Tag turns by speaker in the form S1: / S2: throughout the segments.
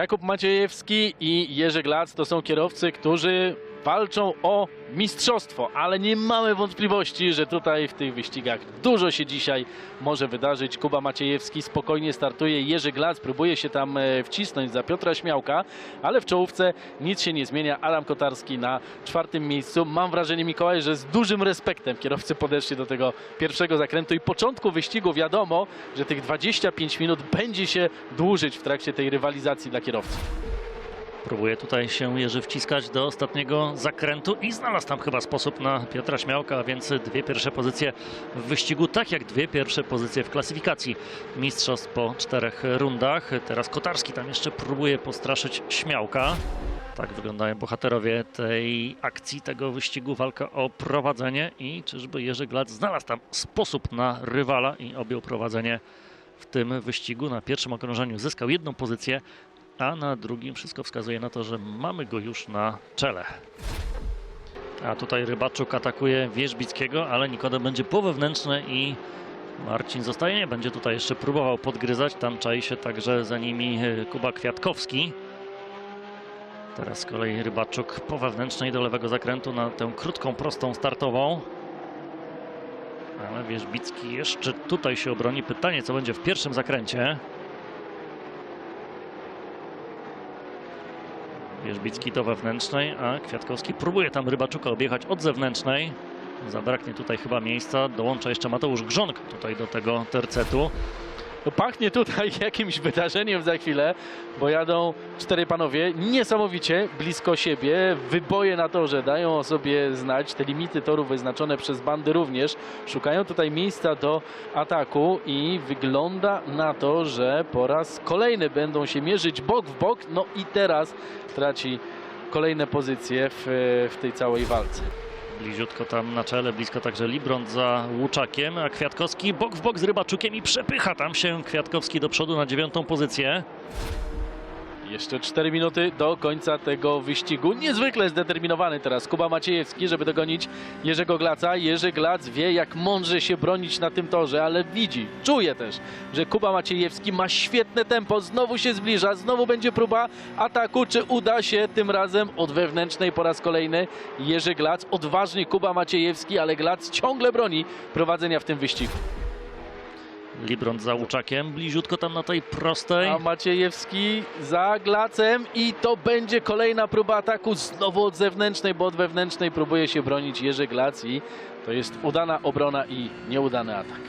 S1: Jakub Maciejewski i Jerzy Glac to są kierowcy, którzy walczą o mistrzostwo, ale nie mamy wątpliwości, że tutaj w tych wyścigach dużo się dzisiaj może wydarzyć. Kuba Maciejewski spokojnie startuje, Jerzy Glac próbuje się tam e, wcisnąć za Piotra Śmiałka, ale w czołówce nic się nie zmienia. Adam Kotarski na czwartym miejscu. Mam wrażenie, Mikołaj, że z dużym respektem kierowcy podeszli do tego pierwszego zakrętu i początku wyścigu wiadomo, że tych 25 minut będzie się dłużyć w trakcie tej rywalizacji dla kierowców.
S2: Próbuje tutaj się Jerzy wciskać do ostatniego zakrętu i znalazł tam chyba sposób na Piotra Śmiałka, a więc dwie pierwsze pozycje w wyścigu, tak jak dwie pierwsze pozycje w klasyfikacji mistrzostw po czterech rundach. Teraz Kotarski tam jeszcze próbuje postraszyć Śmiałka. Tak wyglądają bohaterowie tej akcji, tego wyścigu, walka o prowadzenie i czyżby Jerzy Glac znalazł tam sposób na rywala i objął prowadzenie w tym wyścigu. Na pierwszym okrążeniu zyskał jedną pozycję, a na drugim wszystko wskazuje na to, że mamy go już na czele. A tutaj Rybaczuk atakuje Wierzbickiego, ale Nikodem będzie po wewnętrzne i Marcin zostaje. Nie będzie tutaj jeszcze próbował podgryzać. Tam czai się także za nimi e, Kuba Kwiatkowski. Teraz z kolei Rybaczuk po wewnętrznej do lewego zakrętu na tę krótką, prostą startową. Ale Wierzbicki jeszcze tutaj się obroni. Pytanie, co będzie w pierwszym zakręcie. Wierzbicki do wewnętrznej, a Kwiatkowski próbuje tam Rybaczuka objechać od zewnętrznej. Zabraknie tutaj chyba miejsca. Dołącza jeszcze Mateusz Grząk tutaj do tego tercetu.
S1: No pachnie tutaj jakimś wydarzeniem za chwilę, bo jadą cztery panowie niesamowicie blisko siebie. Wyboje na torze dają o sobie znać. Te limity toru wyznaczone przez bandy również szukają tutaj miejsca do ataku i wygląda na to, że po raz kolejny będą się mierzyć bok w bok. No i teraz traci kolejne pozycje w, w tej całej walce.
S2: Bliziutko tam na czele, blisko także Libront za Łuczakiem, a Kwiatkowski bok w bok z Rybaczukiem i przepycha tam się Kwiatkowski do przodu na dziewiątą pozycję.
S1: Jeszcze 4 minuty do końca tego wyścigu. Niezwykle zdeterminowany teraz Kuba Maciejewski, żeby dogonić Jerzego Glaca. Jerzy Glac wie, jak mądrze się bronić na tym torze, ale widzi, czuje też, że Kuba Maciejewski ma świetne tempo. Znowu się zbliża, znowu będzie próba ataku. Czy uda się tym razem od wewnętrznej po raz kolejny Jerzy Glac? Odważny Kuba Maciejewski, ale Glac ciągle broni prowadzenia w tym wyścigu.
S2: Libront za Łuczakiem, bliziutko tam na tej prostej.
S1: A Maciejewski za Glacem i to będzie kolejna próba ataku znowu od zewnętrznej, bo od wewnętrznej próbuje się bronić Jerzy Glac i to jest udana obrona i nieudany atak.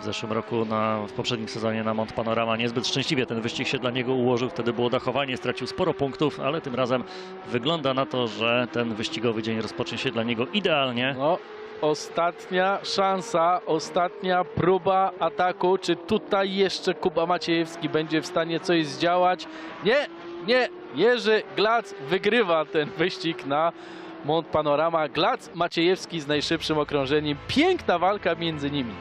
S2: W zeszłym roku, na, w poprzednim sezonie na Mont Panorama niezbyt szczęśliwie ten wyścig się dla niego ułożył. Wtedy było dachowanie, stracił sporo punktów, ale tym razem wygląda na to, że ten wyścigowy dzień rozpocznie się dla niego idealnie.
S1: No, ostatnia szansa, ostatnia próba ataku. Czy tutaj jeszcze Kuba Maciejewski będzie w stanie coś zdziałać? Nie, nie. Jerzy Glac wygrywa ten wyścig na Mont Panorama. Glac Maciejewski z najszybszym okrążeniem. Piękna walka między nimi.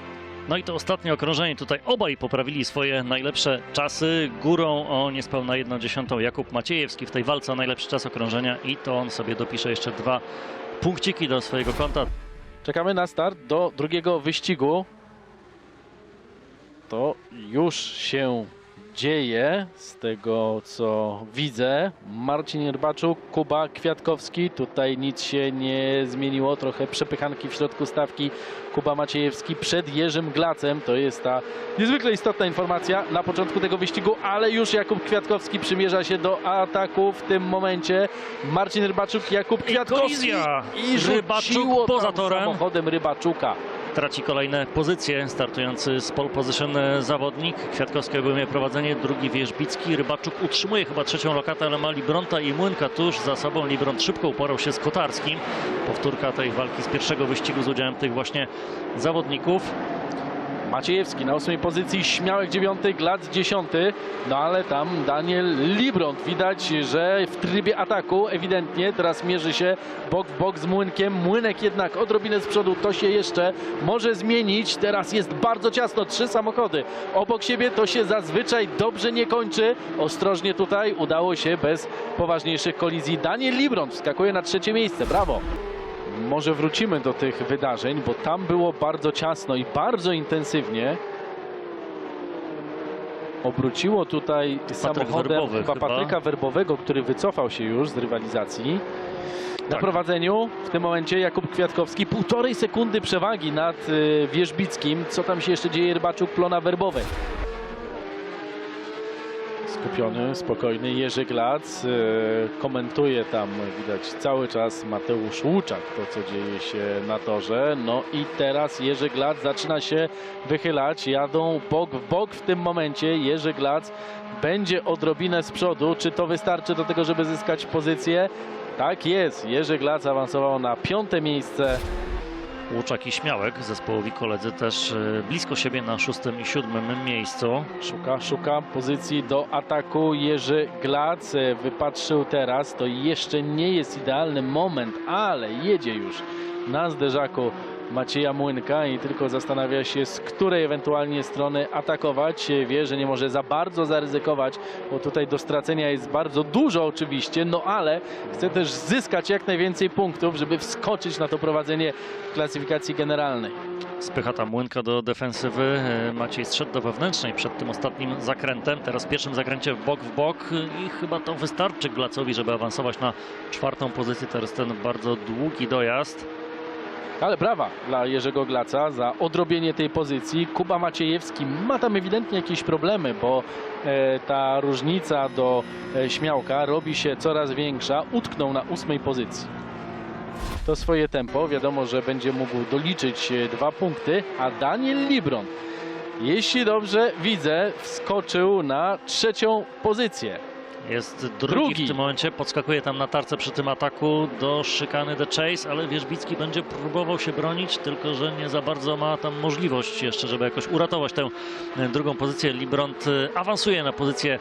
S2: No i to ostatnie okrążenie. Tutaj obaj poprawili swoje najlepsze czasy. Górą o niespełna 1 dziesiątą Jakub Maciejewski w tej walce o najlepszy czas okrążenia i to on sobie dopisze jeszcze dwa punkciki do swojego konta.
S1: Czekamy na start do drugiego wyścigu. To już się dzieje z tego co widzę. Marcin Rybaczuk, Kuba Kwiatkowski. Tutaj nic się nie zmieniło. Trochę przepychanki w środku stawki. Kuba Maciejewski przed Jerzym Glacem. To jest ta niezwykle istotna informacja na początku tego wyścigu, ale już Jakub Kwiatkowski przymierza się do ataku w tym momencie. Marcin Rybaczuk, Jakub Kwiatkowski.
S2: kolizja.
S1: I
S2: Rybacuk
S1: rzuciło
S2: poza torem.
S1: samochodem Rybaczuka.
S2: Traci kolejne pozycje startujący z pole position zawodnik. Kwiatkowski obejmuje prowadzenie, drugi Wierzbicki. Rybaczuk utrzymuje chyba trzecią lokatę, ale ma Libronta i Młynka tuż za sobą. Libront szybko uporał się z Kotarskim. Powtórka tej walki z pierwszego wyścigu z udziałem tych właśnie zawodników.
S1: Maciejewski na ósmej pozycji, Śmiałek dziewiąty, Glac dziesiąty. No ale tam Daniel Libront. Widać, że w trybie ataku ewidentnie teraz mierzy się bok w bok z Młynkiem. Młynek jednak odrobinę z przodu. To się jeszcze może zmienić. Teraz jest bardzo ciasno. Trzy samochody obok siebie. To się zazwyczaj dobrze nie kończy. Ostrożnie tutaj udało się bez poważniejszych kolizji. Daniel Libront wskakuje na trzecie miejsce. Brawo! Może wrócimy do tych wydarzeń, bo tam było bardzo ciasno i bardzo intensywnie. obróciło tutaj samochodem
S2: Werbowy
S1: chyba. Patryka Werbowego, który wycofał się już z rywalizacji. Na
S2: Tak.
S1: prowadzeniu w tym momencie Jakub Kwiatkowski, półtorej sekundy przewagi nad y, Wierzbickim. Co tam się jeszcze dzieje? Rybaczuk Plona Werbowej. Skupiony, spokojny Jerzy Glac. y, Komentuje tam, widać cały czas Mateusz Łuczak, to co dzieje się na torze. No i teraz Jerzy Glac zaczyna się wychylać. Jadą bok w bok w tym momencie. Jerzy Glac będzie odrobinę z przodu. Czy to wystarczy do tego, żeby zyskać pozycję? Tak jest. Jerzy Glac awansował na piąte miejsce.
S2: Łuczak i Śmiałek, zespołowi koledzy też e, blisko siebie na szóstym i siódmym miejscu.
S1: Szuka, szuka pozycji do ataku. Jerzy Glac e, wypatrzył teraz. To jeszcze nie jest idealny moment, ale jedzie już na zderzaku Macieja Młynka i tylko zastanawia się, z której ewentualnie strony atakować. Wie, że nie może za bardzo zaryzykować, bo tutaj do stracenia jest bardzo dużo oczywiście, no ale chce też zyskać jak najwięcej punktów, żeby wskoczyć na to prowadzenie klasyfikacji generalnej.
S2: Spycha tam Młynka do defensywy. E, Maciej strzedł do wewnętrznej przed tym ostatnim zakrętem. Teraz w pierwszym zakręcie bok w bok i chyba to wystarczy Glacowi, żeby awansować na czwartą pozycję. Teraz ten bardzo długi dojazd.
S1: Ale brawa dla Jerzego Glaca za odrobienie tej pozycji. Kuba Maciejewski ma tam ewidentnie jakieś problemy, bo e, ta różnica do e, Śmiałka robi się coraz większa. Utknął na ósmej pozycji. To swoje tempo. Wiadomo, że będzie mógł doliczyć e, dwa punkty, a Daniel Libron, jeśli dobrze widzę, wskoczył na trzecią pozycję.
S2: Jest drugi,
S1: Drugi.
S2: w tym momencie, podskakuje tam na tarce przy tym ataku do szykany The Chase, ale Wierzbicki będzie próbował się bronić, tylko że nie za bardzo ma tam możliwość jeszcze, żeby jakoś uratować tę e, drugą pozycję. Libront e, awansuje na pozycję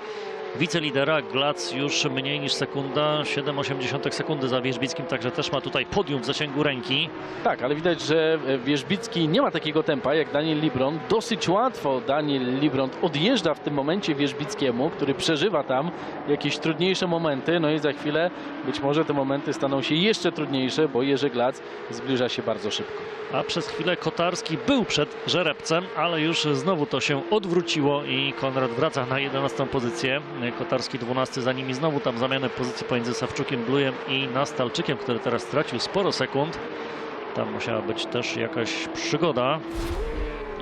S2: wicelidera, Glac już mniej niż sekunda, 7,8 sekundy za Wierzbickim, także też ma tutaj podium w zasięgu ręki.
S1: Tak, ale widać, że Wierzbicki nie ma takiego tempa jak Daniel Libron. Dosyć łatwo Daniel Libron odjeżdża w tym momencie Wierzbickiemu, który przeżywa tam jakieś trudniejsze momenty. No i za chwilę być może te momenty staną się jeszcze trudniejsze, bo Jerzy Glac zbliża się bardzo szybko.
S2: A przez chwilę Kotarski był przed Żerebcem, ale już znowu to się odwróciło i Konrad wraca na 11 pozycję. Kotarski 12, za nimi znowu tam zamianę pozycji pomiędzy Sawczukiem, Blujem i Nastalczykiem, który teraz stracił sporo sekund. Tam musiała być też jakaś przygoda.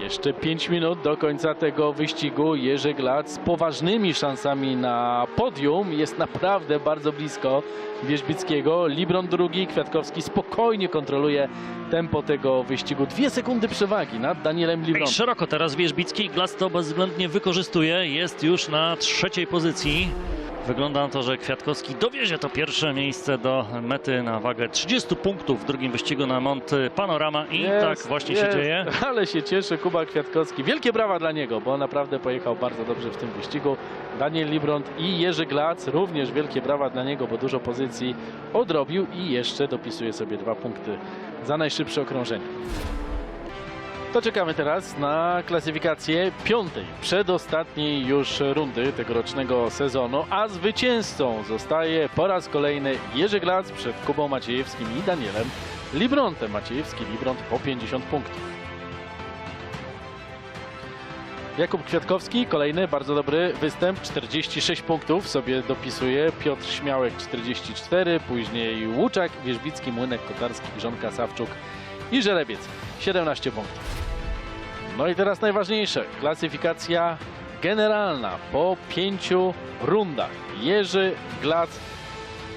S1: Jeszcze 5 minut do końca tego wyścigu. Jerzy Glac z poważnymi szansami na podium jest naprawdę bardzo blisko Wierzbickiego. Libron drugi, Kwiatkowski spokojnie kontroluje tempo tego wyścigu. Dwie sekundy przewagi nad Danielem Libronem.
S2: szeroko teraz Wierzbicki, Glac to bezwzględnie wykorzystuje, jest już na trzeciej pozycji. Wygląda na to, że Kwiatkowski dowiezie to pierwsze miejsce do mety na wagę 30 punktów w drugim wyścigu na Mont Panorama i
S1: Jest,
S2: tak właśnie
S1: jest.
S2: się dzieje.
S1: Ale się cieszy Kuba Kwiatkowski. Wielkie brawa dla niego, bo naprawdę pojechał bardzo dobrze w tym wyścigu. Daniel Libront i Jerzy Glac również wielkie brawa dla niego, bo dużo pozycji odrobił i jeszcze dopisuje sobie dwa punkty za najszybsze okrążenie. To czekamy teraz na klasyfikację piątej, przedostatniej już rundy tegorocznego sezonu, a zwycięzcą zostaje po raz kolejny Jerzy Glac przed Kubą Maciejewskim i Danielem Librontem. Maciejewski, Libront po 50 punktów. Jakub Kwiatkowski, kolejny bardzo dobry występ, 46 punktów sobie dopisuje. Piotr Śmiałek 44, później Łuczak, Wierzbicki, Młynek, Kotarski, Grządka, Sawczuk i Żerebiec 17 punktów. No i teraz najważniejsze, klasyfikacja generalna po pięciu rundach. Jerzy Glac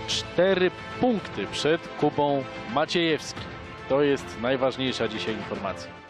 S1: 4 punkty przed Kubą Maciejewskim. To jest najważniejsza dzisiaj informacja.